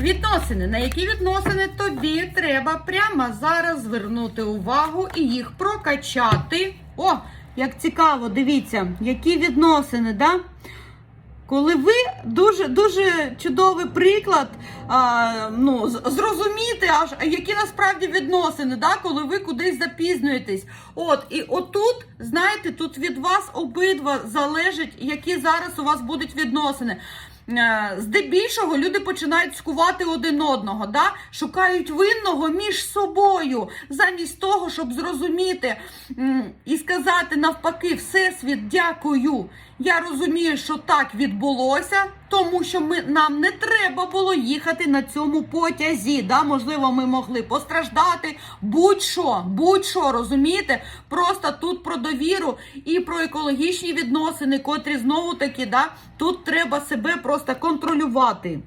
Відносини. На які відносини тобі треба прямо зараз звернути увагу і їх прокачати. О, як цікаво, дивіться, які відносини, да? Коли ви дуже дуже чудовий приклад а, ну, зрозуміти, аж які насправді відносини, да, коли ви кудись запізнюєтесь. От, і отут, знаєте, тут від вас обидва залежить, які зараз у вас будуть відносини. Е, Здебільшого люди починають скувати один одного, да? шукають винного між собою, замість того, щоб зрозуміти і сказати навпаки, Всесвіт, дякую. Я розумію, що так відбулося, тому що ми, нам не треба було їхати на цьому потязі. Да? Можливо, ми могли постраждати. Будь-що, будь-що, розумієте? Просто тут про довіру і про екологічні відносини, котрі знову таки, да, тут треба себе просто контролювати.